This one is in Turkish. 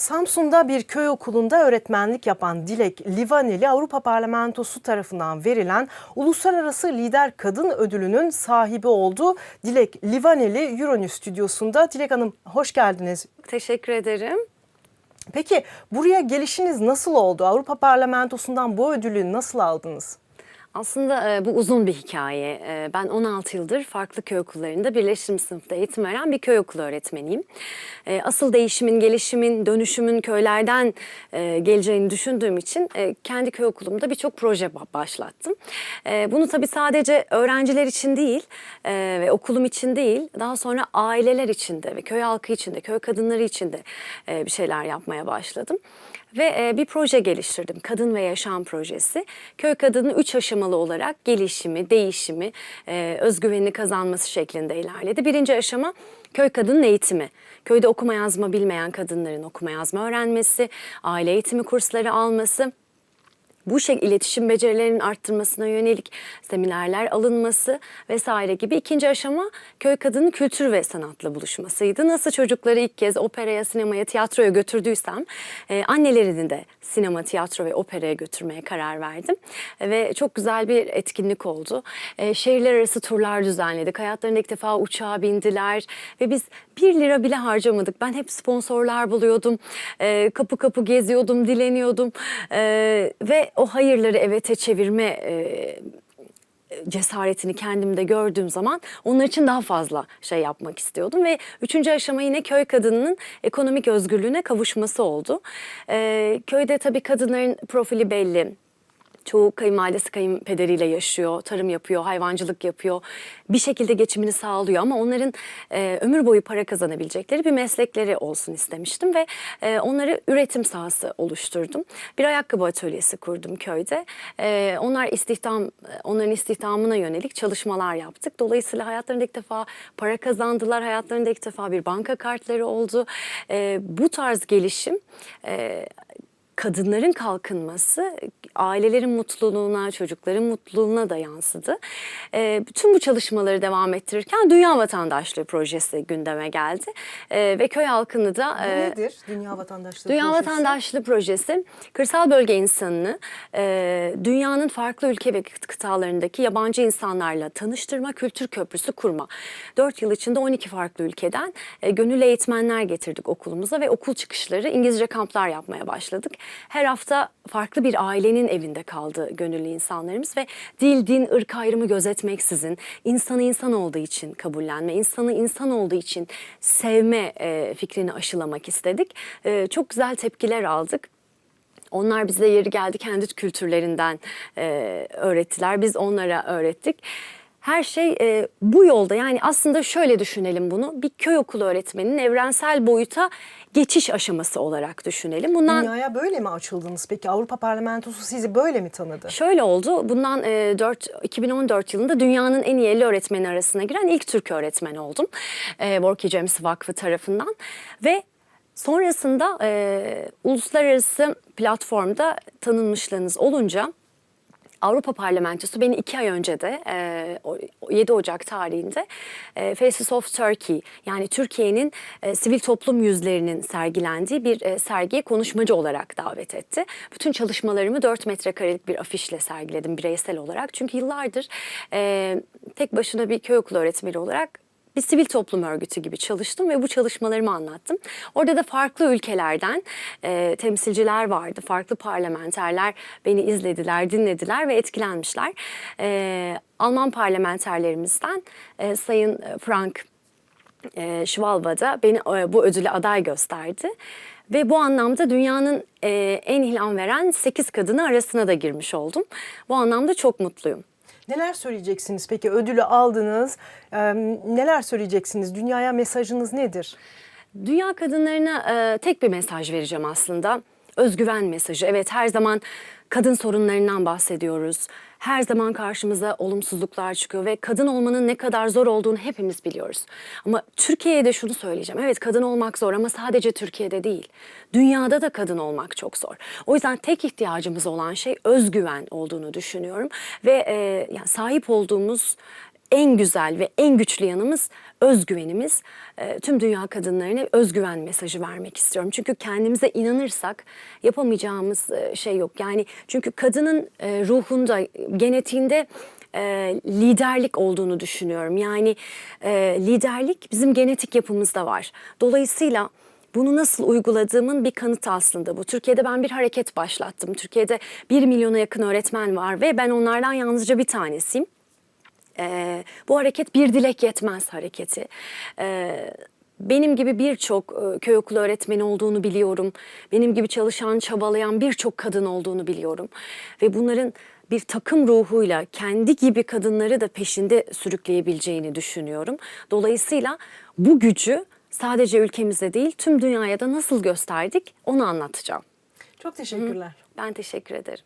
Samsun'da bir köy okulunda öğretmenlik yapan Dilek Livaneli Avrupa Parlamentosu tarafından verilen Uluslararası Lider Kadın Ödülü'nün sahibi oldu. Dilek Livaneli Euronews stüdyosunda. Dilek Hanım hoş geldiniz. Teşekkür ederim. Peki buraya gelişiniz nasıl oldu? Avrupa Parlamentosu'ndan bu ödülü nasıl aldınız? Aslında e, bu uzun bir hikaye. E, ben 16 yıldır farklı köy okullarında birleşim sınıfta eğitim veren bir köy okulu öğretmeniyim. E, asıl değişimin, gelişimin, dönüşümün köylerden e, geleceğini düşündüğüm için e, kendi köy okulumda birçok proje ba- başlattım. E, bunu tabii sadece öğrenciler için değil e, ve okulum için değil, daha sonra aileler için de ve köy halkı için de, köy kadınları için de e, bir şeyler yapmaya başladım. Ve e, bir proje geliştirdim. Kadın ve Yaşam Projesi. Köy kadının üç aşamalı olarak gelişimi, değişimi, e, özgüvenini kazanması şeklinde ilerledi. Birinci aşama köy kadının eğitimi. Köyde okuma yazma bilmeyen kadınların okuma yazma öğrenmesi, aile eğitimi kursları alması bu şey iletişim becerilerinin arttırmasına yönelik seminerler alınması vesaire gibi ikinci aşama köy kadının kültür ve sanatla buluşmasıydı. Nasıl çocukları ilk kez operaya, sinemaya, tiyatroya götürdüysem e, annelerini de sinema, tiyatro ve operaya götürmeye karar verdim. E, ve çok güzel bir etkinlik oldu. E, şehirler arası turlar düzenledik. Hayatlarında ilk defa uçağa bindiler ve biz bir lira bile harcamadık. Ben hep sponsorlar buluyordum. E, kapı kapı geziyordum, dileniyordum. E, ve o hayırları evete çevirme e, cesaretini kendimde gördüğüm zaman onlar için daha fazla şey yapmak istiyordum ve üçüncü aşama yine köy kadınının ekonomik özgürlüğüne kavuşması oldu. Ee, köyde tabii kadınların profili belli. Çoğu kayınvalidesi kayınpederiyle yaşıyor, tarım yapıyor, hayvancılık yapıyor. Bir şekilde geçimini sağlıyor ama onların e, ömür boyu para kazanabilecekleri bir meslekleri olsun istemiştim ve e, onları üretim sahası oluşturdum. Bir ayakkabı atölyesi kurdum köyde. E, onlar istihdam, onların istihdamına yönelik çalışmalar yaptık. Dolayısıyla hayatlarında ilk defa para kazandılar, hayatlarında ilk defa bir banka kartları oldu. E, bu tarz gelişim e, kadınların kalkınması ailelerin mutluluğuna, çocukların mutluluğuna da yansıdı. E, bütün bu çalışmaları devam ettirirken Dünya Vatandaşlığı Projesi gündeme geldi. E, ve köy halkını da... E, nedir Dünya Vatandaşlığı Dünya Projesi? Vatandaşlığı Projesi, kırsal bölge insanını e, dünyanın farklı ülke ve kıtalarındaki yabancı insanlarla tanıştırma, kültür köprüsü kurma. 4 yıl içinde 12 farklı ülkeden e, gönüllü eğitmenler getirdik okulumuza ve okul çıkışları İngilizce kamplar yapmaya başladık. Her hafta farklı bir ailenin evinde kaldı gönüllü insanlarımız ve dil, din, ırk ayrımı gözetmeksizin insanı insan olduğu için kabullenme, insanı insan olduğu için sevme e, fikrini aşılamak istedik. E, çok güzel tepkiler aldık. Onlar bize yeri geldi kendi kültürlerinden e, öğrettiler. Biz onlara öğrettik. Her şey e, bu yolda yani aslında şöyle düşünelim bunu. Bir köy okulu öğretmeninin evrensel boyuta geçiş aşaması olarak düşünelim. Bundan Dünyaya böyle mi açıldınız? Peki Avrupa Parlamentosu sizi böyle mi tanıdı? Şöyle oldu. Bundan e, 4 2014 yılında dünyanın en iyi 50 öğretmeni arasına giren ilk Türk öğretmen oldum. E, Worky James Vakfı tarafından ve sonrasında e, uluslararası platformda tanınmışlığınız olunca Avrupa Parlamentosu beni iki ay önce de e, o- 7 Ocak tarihinde e, Faces of Turkey yani Türkiye'nin e, sivil toplum yüzlerinin sergilendiği bir e, sergiye konuşmacı olarak davet etti. Bütün çalışmalarımı 4 metrekarelik bir afişle sergiledim bireysel olarak. Çünkü yıllardır e, tek başına bir köy okulu öğretmeni olarak bir sivil toplum örgütü gibi çalıştım ve bu çalışmalarımı anlattım. Orada da farklı ülkelerden e, temsilciler vardı, farklı parlamenterler beni izlediler, dinlediler ve etkilenmişler. E, Alman parlamenterlerimizden e, Sayın Frank e, Schwalbe da beni e, bu ödüle aday gösterdi. Ve bu anlamda dünyanın e, en ilham veren 8 kadını arasına da girmiş oldum. Bu anlamda çok mutluyum. Neler söyleyeceksiniz peki? Ödülü aldınız. Ee, neler söyleyeceksiniz? Dünyaya mesajınız nedir? Dünya kadınlarına e, tek bir mesaj vereceğim aslında. Özgüven mesajı. Evet her zaman kadın sorunlarından bahsediyoruz. Her zaman karşımıza olumsuzluklar çıkıyor ve kadın olmanın ne kadar zor olduğunu hepimiz biliyoruz. Ama Türkiye'ye de şunu söyleyeceğim. Evet kadın olmak zor ama sadece Türkiye'de değil. Dünyada da kadın olmak çok zor. O yüzden tek ihtiyacımız olan şey özgüven olduğunu düşünüyorum. Ve e, yani sahip olduğumuz en güzel ve en güçlü yanımız özgüvenimiz. E, tüm dünya kadınlarına özgüven mesajı vermek istiyorum. Çünkü kendimize inanırsak yapamayacağımız e, şey yok. Yani çünkü kadının e, ruhunda, genetiğinde e, liderlik olduğunu düşünüyorum. Yani liderlik bizim genetik yapımızda var. Dolayısıyla bunu nasıl uyguladığımın bir kanıtı aslında bu. Türkiye'de ben bir hareket başlattım. Türkiye'de 1 milyona yakın öğretmen var ve ben onlardan yalnızca bir tanesiyim. Ee, bu hareket bir dilek yetmez hareketi. Ee, benim gibi birçok e, köy okulu öğretmeni olduğunu biliyorum. Benim gibi çalışan, çabalayan birçok kadın olduğunu biliyorum. Ve bunların bir takım ruhuyla kendi gibi kadınları da peşinde sürükleyebileceğini düşünüyorum. Dolayısıyla bu gücü sadece ülkemizde değil tüm dünyaya da nasıl gösterdik onu anlatacağım. Çok teşekkürler. Ben teşekkür ederim.